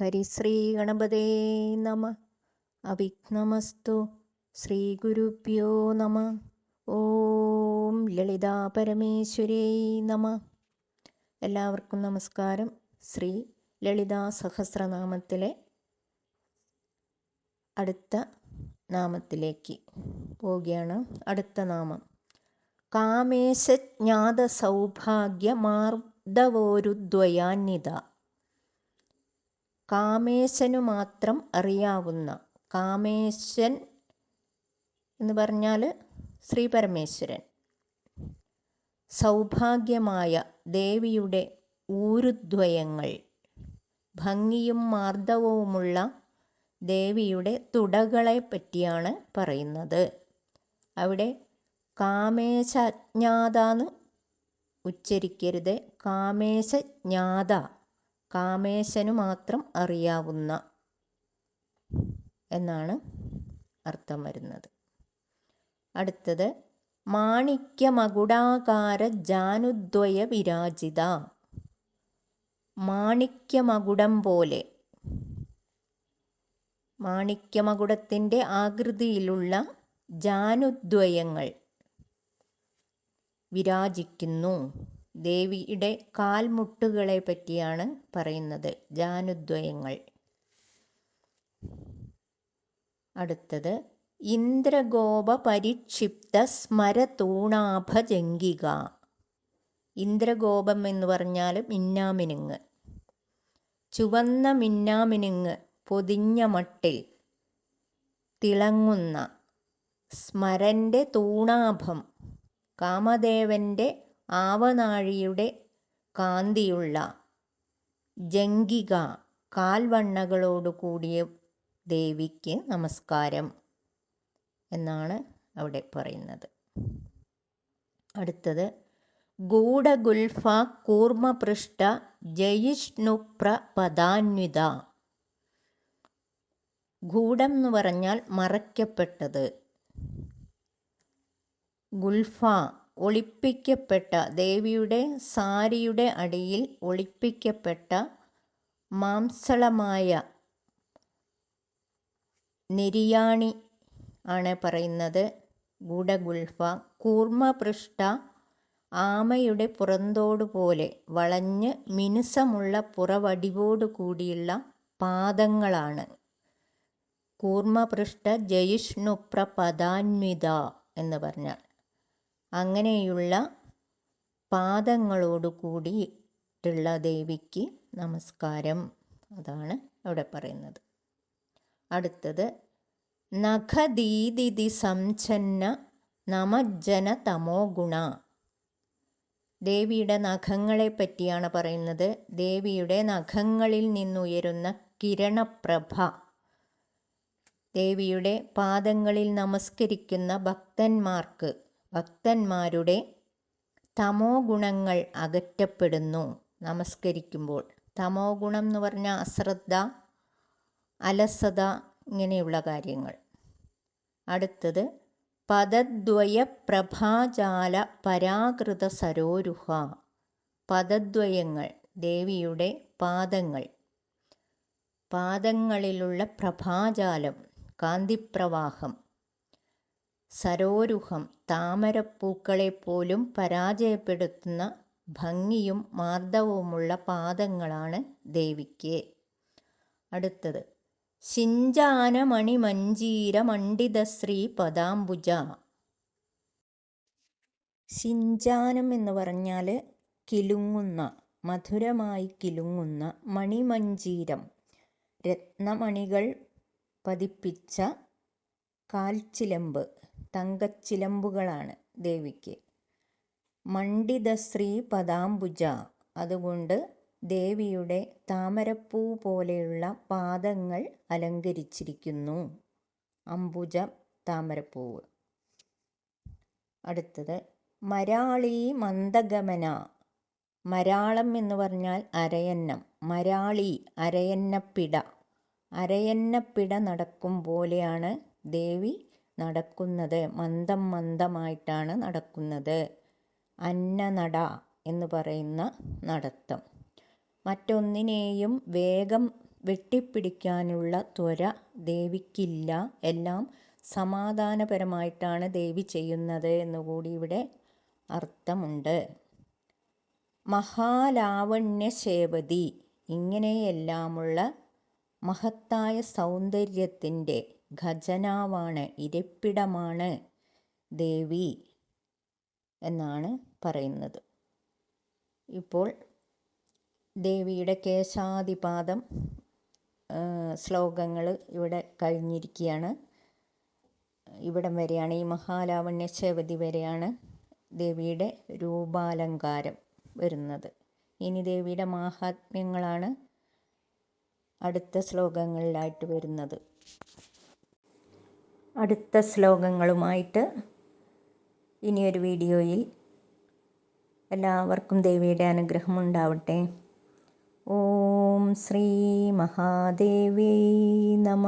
ഹരിശ്രീഗണപതേ നമ. അവിഘ്നമസ്തു. ശ്രീഗുരുഭ്യോ നമ. ഓം ലളിതാ പരമേശ്വരേ നമ. എല്ലാവർക്കും നമസ്കാരം. ശ്രീ ലളിതാ സഹസ്രനാമത്തിലെ അടുത്ത നാമത്തിലേക്ക് പോവുകയാണ്. അടുത്ത നാമം. കാമേശജ്ഞാത സൗഭാഗ്യ മാർദ്ദവോരുദ്വയാന്വിത കാമേശനു മാത്രം അറിയാവുന്ന കാമേശൻ എന്ന് പറഞ്ഞാൽ ശ്രീ പരമേശ്വരൻ. സൗഭാഗ്യമായ ദേവിയുടെ ഊരുദ്വയങ്ങൾ ഭംഗിയും മാർദ്ദവവുമുള്ള ദേവിയുടെ തുടകളെ പറ്റിയാണ് പറയുന്നത്. അവിടെ കാമേശജ്ഞാതാന്ന് ഉച്ചരിക്കരുത്. കാമേശജ്ഞാത കാമേശനു മാത്രം അറിയാവുന്ന എന്നാണ് അർത്ഥം വരുന്നത്. അടുത്തത് മാണിക്യമകുടാകാര ജാനുദ്വയ വിരാജിത. മാണിക്യമകുടം പോലെ മാണിക്യമകുടത്തിന്റെ ആകൃതിയിലുള്ള ജാനുദ്വയങ്ങൾ വിരാജിക്കുന്നു. ദേവിയുടെ കാൽമുട്ടുകളെ പറ്റിയാണ് പറയുന്നത്. ജാനുദ്വയങ്ങൾ. അടുത്തത് ഇന്ദ്രഗോപ പരിക്ഷിപ്ത സ്മരതൂണാഭജങ്കിക ഇന്ദ്രഗോപം എന്ന് പറഞ്ഞാൽ മിന്നാമിനുങ്ങ്. ചുവന്ന മിന്നാമിനുങ്ങ് പൊതിഞ്ഞ മട്ടിൽ തിളങ്ങുന്ന സ്മരന്റെ തൂണാഭം കാമദേവന്റെ ആവനാഴിയുടെ കാന്തിയുള്ള ജംഗിക കാൽവണ്ണകളോടു കൂടിയ ദേവിക്ക് നമസ്കാരം എന്നാണ് അവിടെ പറയുന്നത്. അടുത്തത് ഗൂഢഗുൽഫ കൂർമ്മപൃഷ്ഠ ജയിഷ്ണുപ്ര പദാന്വിത. ഗൂഢം എന്ന് പറഞ്ഞാൽ മറയ്ക്കപ്പെട്ടത്. ഗുൽഫ ഒളിപ്പിക്കപ്പെട്ട ദേവിയുടെ സാരിയുടെ അടിയിൽ ഒളിപ്പിക്കപ്പെട്ട മാംസളമായ നെരിയാണി ആണ് പറയുന്നത്. ഗൂഢഗുൽഫ കൂർമ്മപൃഷ്ഠ ആമയുടെ പുറന്തോട് പോലെ വളഞ്ഞ് മിനുസമുള്ള പുറവടിവോട് കൂടിയുള്ള പാദങ്ങളാണ്. കൂർമ്മപൃഷ്ഠ ജയിഷ്ണുപ്രപദാന്വിത എന്ന് പറഞ്ഞാൽ അങ്ങനെയുള്ള പാദങ്ങളോട് കൂടിയിട്ടുള്ള ദേവിക്ക് നമസ്കാരം. അതാണ് അവിടെ പറയുന്നത്. അടുത്തത് നഖദീദിതി സംഛന്ന നമജ്ജന തമോ ഗുണ ദേവിയുടെ നഖങ്ങളെ പറ്റിയാണ് പറയുന്നത്. ദേവിയുടെ നഖങ്ങളിൽ നിന്നുയരുന്ന കിരണപ്രഭ. ദേവിയുടെ പാദങ്ങളിൽ നമസ്കരിക്കുന്ന ഭക്തന്മാർക്ക് ഭക്തന്മാരുടെ തമോ ഗുണങ്ങൾ അകറ്റപ്പെടുന്നു. നമസ്കരിക്കുമ്പോൾ തമോ ഗുണം എന്ന് പറഞ്ഞാൽ അശ്രദ്ധ അലസത ഇങ്ങനെയുള്ള കാര്യങ്ങൾ. അടുത്തത് പദദ്വയ പ്രഭാജാല പരാകൃത സരോരുഹ. പദദ്വയങ്ങൾ ദേവിയുടെ പാദങ്ങൾ. പാദങ്ങളിലുള്ള പ്രഭാജാലം കാന്തിപ്രവാഹം. സരോരുഹം താമരപ്പൂക്കളെപ്പോലും പരാജയപ്പെടുത്തുന്ന ഭംഗിയും മാർദ്ദവുമുള്ള പാദങ്ങളാണ് ദേവിക്ക്. അടുത്തത്. ശിഞ്ചാനമണിമഞ്ജീരമണ്ഡിതശ്രീ പദാംബുജ. ശിഞ്ചാനം എന്ന് പറഞ്ഞാൽ കിലുങ്ങുന്ന മധുരമായി കിലുങ്ങുന്ന മണിമഞ്ജീരം രത്നമണികൾ പതിപ്പിച്ച കാൽച്ചിലമ്പ്. തങ്കച്ചിലമ്പുകളാണ് ദേവിക്ക്. മണ്ഡിതശ്രീ പദാംബുജ. അതുകൊണ്ട് ദേവിയുടെ താമരപ്പൂ പോലെയുള്ള പാദങ്ങൾ അലങ്കരിച്ചിരിക്കുന്നു. അംബുജ താമരപ്പൂവ്. അടുത്തത് മരാളി മന്ദഗമന. മരാളം എന്ന് പറഞ്ഞാൽ അരയന്നം. മരാളി അരയന്നപ്പിട. അരയന്നപ്പിട നടക്കും പോലെയാണ് ദേവി നടക്കുന്നത്. മന്ദം മന്ദമായിട്ടാണ് നടക്കുന്നത്. അന്നനട എന്ന് പറയുന്ന നടത്തം. മറ്റൊന്നിനെയും വേഗം വെട്ടിപ്പിടിക്കാനുള്ള ത്വര ദേവിക്കില്ല. എല്ലാം സമാധാനപരമായിട്ടാണ് ദേവി ചെയ്യുന്നത് എന്നുകൂടി ഇവിടെ അർത്ഥമുണ്ട്. മഹാലാവണ്യശേവതി ഇങ്ങനെയെല്ലാമുള്ള മഹത്തായ സൗന്ദര്യത്തിന്റെ ഖജനാവാണ് ഇരിപ്പിടമാണ് ദേവി എന്നാണ് പറയുന്നത്. ഇപ്പോൾ ദേവിയുടെ കേശാദിപാദം ശ്ലോകങ്ങൾ ഇവിടെ കഴിഞ്ഞിരിക്കുകയാണ്. ഇവിടം വരെയാണ് ഈ മഹാലാവണ്യശേവതി വരെയാണ് ദേവിയുടെ രൂപാലങ്കാരം വരുന്നത്. ഇനി ദേവിയുടെ മാഹാത്മ്യങ്ങളാണ് അടുത്ത ശ്ലോകങ്ങളിലായിട്ട് വരുന്നത്. അടുത്ത ശ്ലോകങ്ങളുമായിട്ട് ഇനിയൊരു വീഡിയോയിൽ എല്ലാവർക്കും ദേവിയുടെ അനുഗ്രഹം ഉണ്ടാവട്ടെ. ഓം ശ്രീ മഹാദേവി നമ.